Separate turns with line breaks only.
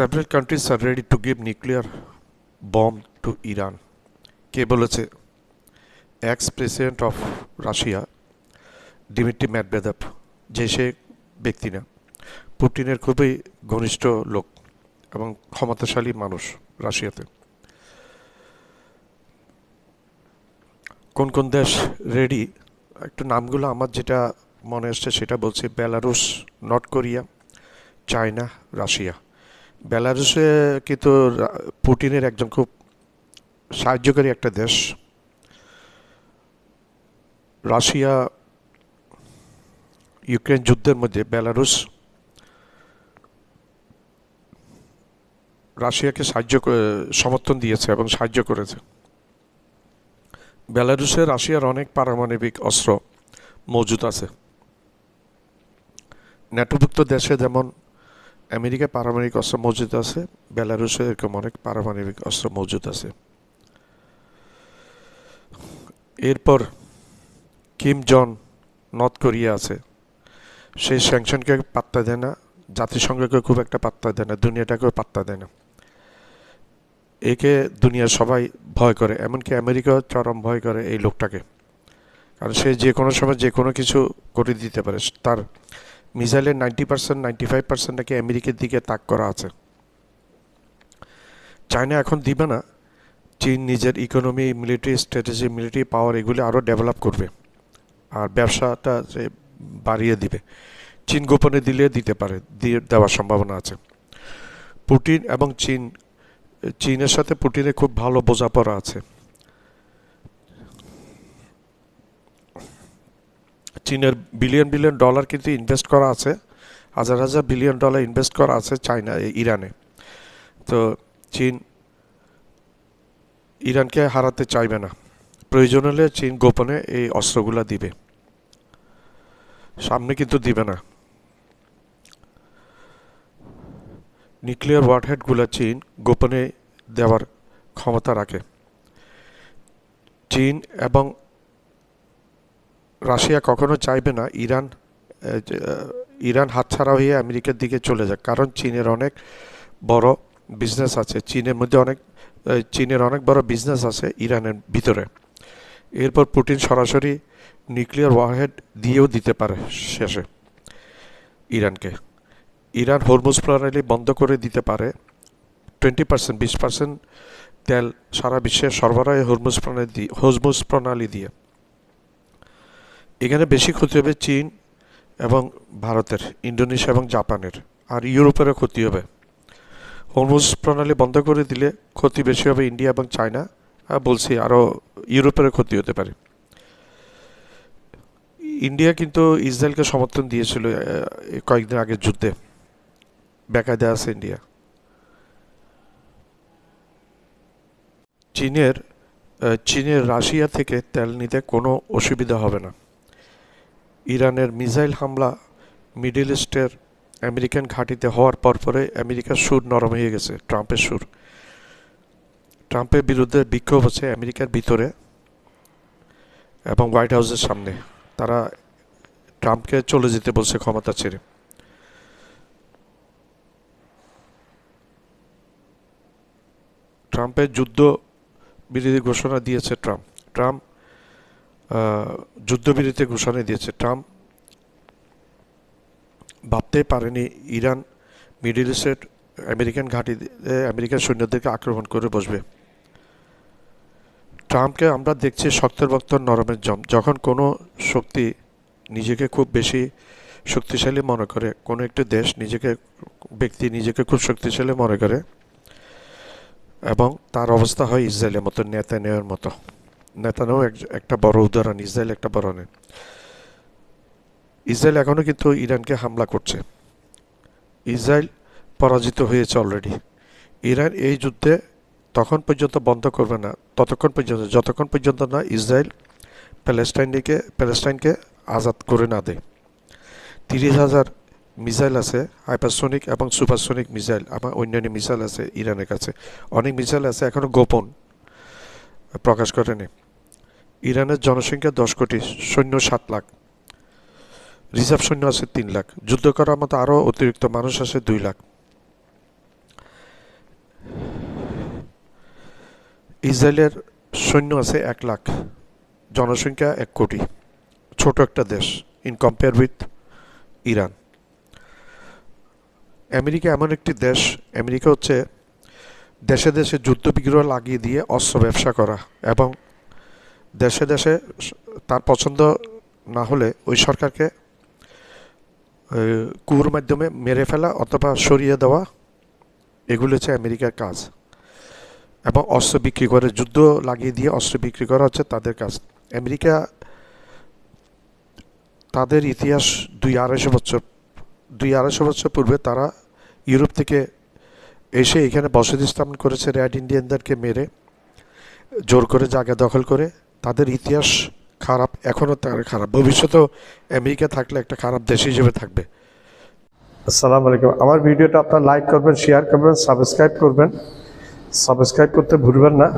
Several countries are ready to give nuclear bomb to Iran. কে বলেছে? Ex president of Russia Dmitry Medvedev যে সে ব্যক্তি না পুটিনের খুবই ঘনিষ্ঠ লোক এবং ক্ষমতাশালী মানুষ রাশিয়াতে। কোন কোন দেশ রেডি একটু নামগুলো আমার যেটা মনে আসছে সেটা বলছি Belarus north Korea, China, Russia. বেলারুসে কিন্তু পুটিনের একজন খুব সাহায্যকারী একটা দেশ। রাশিয়া, ইউক্রেন যুদ্ধের মধ্যে বেলারুস রাশিয়াকে সাহায্য সমর্থন দিয়েছে এবং সাহায্য করেছে। বেলারুসে রাশিয়ার অনেক পারমাণবিক অস্ত্র মজুদ আছে। ন্যাটোভুক্ত দেশে যেমন আমেরিকা পারমাণবিক অস্ত্র মজুদ আছে, বেলারুসে এরকম অনেক পারমাণবিক অস্ত্র মজুদ আছে। এরপর কিম জন নর্থ কোরিয়া আছে। সেই স্যাংশনকে পাত্তা দেয় না, জাতিসংঘকে খুব একটা পাত্তা দেয় না, দুনিয়াটাকেও পাত্তা দেয় না। একে দুনিয়ার সবাই ভয় করে, এমনকি আমেরিকাও চরম ভয় করে এই লোকটাকে। কারণ সে যে কোনো সময় যে কোনো কিছু করে দিতে পারে। তার মিসাইলের ninety percent, ninety five percent নাকি আমেরিকার দিকে তাক করা আছে। চায়না এখন দিবে না। চীন নিজের economy military strategy military power এগুলি আরও ডেভেলপ করবে। আর ব্যবসাটা যে বাড়িয়ে দিবে। চীন গোপনে দিলে দিতে পারে, দিয়ে দেওয়ার সম্ভাবনা আছে। পুটিন এবং চীন, চীনের সাথে পুটিনের খুব ভালো বোঝাপড়া আছে। চীনের বিলিয়ন বিলিয়ন ডলার কিন্তু ইনভেস্ট করা আছে। হাজার হাজার বিলিয়ন ডলার ইনভেস্ট করা আছে চায়না ইরানে। তো চীন ইরানকে হারাতে চাইবে না। প্রয়োজন হলে চীন গোপনে এই অস্ত্রগুলা দিবে। সামনে কিন্তু দিবে না। নিউক্লিয়ার ওয়ারহেডগুলো চীন গোপনে দেওয়ার ক্ষমতা রাখে। চীন এবং রাশিয়া কখনো চাইবে না ইরান ইরান হাতছাড়া হয়ে আমেরিকার দিকে চলে যাক। কারণ চীনের অনেক বড় বিজনেস আছে। চীনের মধ্যে অনেক চীনের অনেক বড় বিজনেস আছে ইরানের ভিতরে। এরপর পুটিন সরাসরি নিউক্লিয়ার ওয়ারহেড দিয়েও দিতে পারে শেষে ইরানকে। ইরান হরমুজ প্রণালী বন্ধ করে দিতে পারে। টোয়েন্টি পার্সেন্ট বিশ পার্সেন্ট তেল সারা বিশ্বে সরবরাহ হরমুজ প্রণালী হরমুজ প্রণালী দিয়ে। এখানে বেশি ক্ষতি হবে চীন এবং ভারতের, ইন্দোনেশিয়া এবং জাপানের, আর ইউরোপেরও ক্ষতি হবে। হরমুজ প্রণালী বন্ধ করে দিলে ক্ষতি বেশি হবে ইন্ডিয়া এবং চায়না, আর বলছি আরও ইউরোপেরও ক্ষতি হতে পারে। ইন্ডিয়া কিন্তু ইসরায়েলকে সমর্থন দিয়েছিল কয়েকদিন আগের যুদ্ধে। বেকায়দা আছে ইন্ডিয়া। চীনের চীনের রাশিয়া থেকে তেল নিতে কোনো অসুবিধা হবে না। ইরানের মিসাইল হামলা মিডল ইস্টের আমেরিকান ঘাঁটিতে হওয়ার পরপরে আমেরিকার সুর নরম হয়ে গেছে, ট্রাম্পের সুর। ট্রাম্পের বিরুদ্ধে বিক্ষোভ হচ্ছে আমেরিকার ভিতরে এবং হোয়াইট হাউসের সামনে। তারা ট্রাম্পকে চলে যেতে বলছে ক্ষমতা ছেড়ে। ট্রাম্পের যুদ্ধ বিরোধী ঘোষণা দিয়েছে ট্রাম্প। ট্রাম্প যুদ্ধবিরতি ঘোষণা দিয়েছে ট্রাম্প। ভাবতেই পারেনি ইরান, মিডিল ইস্টের আমেরিকান ঘাঁটি আমেরিকান সৈন্যদেরকে আক্রমণ করে বসবে। ট্রাম্পকে আমরা দেখছি শক্তের বক্ত নরমের জম। যখন কোনো শক্তি নিজেকে খুব বেশি শক্তিশালী মনে করে, কোনো একটি দেশ নিজেকে, ব্যক্তি নিজেকে খুব শক্তিশালী মনে করে, এবং তার অবস্থা হয় ইসরায়েলের মতো নেতা নেওয়ার মতো। নেতানেও একটা বড় উদাহরণ, ইসরায়েল একটা বড় নে ইসরায়েল এখনও কিন্তু ইরানকে হামলা করছে। ইসরায়েল পরাজিত হয়েছে অলরেডি ইরান এই যুদ্ধে তখন পর্যন্ত বন্ধ করবে না, ততক্ষণ পর্যন্ত, যতক্ষণ পর্যন্ত না ইসরায়েল প্যালেস্টাইনকে প্যালেস্টাইনকে আজাদ করে না দেয়। তিরিশ হাজার মিসাইল আছে, হাইপারসোনিক এবং সুপারসোনিক মিসাইল, আমার অন্যান্য মিসাইল আছে ইরানের কাছে। অনেক মিসাইল আছে এখনও গোপন, প্রকাশ করেনি। ইরানের জনসংখ্যা দশ কোটি, সৈন্য সাত লাখ। রিজার্ভ সৈন্য আছে তিন লাখ। যুদ্ধ করার মতো আরও অতিরিক্ত মানুষ আছে দুই লাখ। ইসরায়েলের সৈন্য আছে এক লাখ। জনসংখ্যা এক কোটি। ছোট একটা দেশ। In compare with Iran America এমন একটি দেশ। আমেরিকা হচ্ছে দেশে দেশে যুদ্ধ বিগ্রহ লাগিয়ে দিয়ে অস্ত্র ব্যবসা করা এবং দেশে দেশে তার পছন্দ না হলে ওই সরকারকে কুর মাধ্যমে মেরে ফেলা অথবা সরিয়ে দেওয়া, এগুলো হচ্ছে আমেরিকার কাজ। এবং অস্ত্র বিক্রি করে, যুদ্ধ লাগিয়ে দিয়ে অস্ত্র বিক্রি করা হচ্ছে তাদের কাজ। আমেরিকা তাদের ইতিহাস দুই আড়াইশো বছর, দুই আড়াইশো বছর পূর্বে তারা ইউরোপ থেকে এসে এখানে বসতি স্থাপন করেছে র্যাড ইন্ডিয়ানদেরকে মেরে, জোর করে জায়গা দখল করে। তাদের ইতিহাস খারাপ, এখনও তার খারাপ। ভবিষ্যতেও আমেরিকা থাকলে একটা খারাপ দেশ হিসেবে থাকবে। আসসালামু আলাইকুম। আমার ভিডিওটা আপনার লাইক করবেন শেয়ার করবেন সাবস্ক্রাইব করবেন। সাবস্ক্রাইব করতে ভুলবেন না।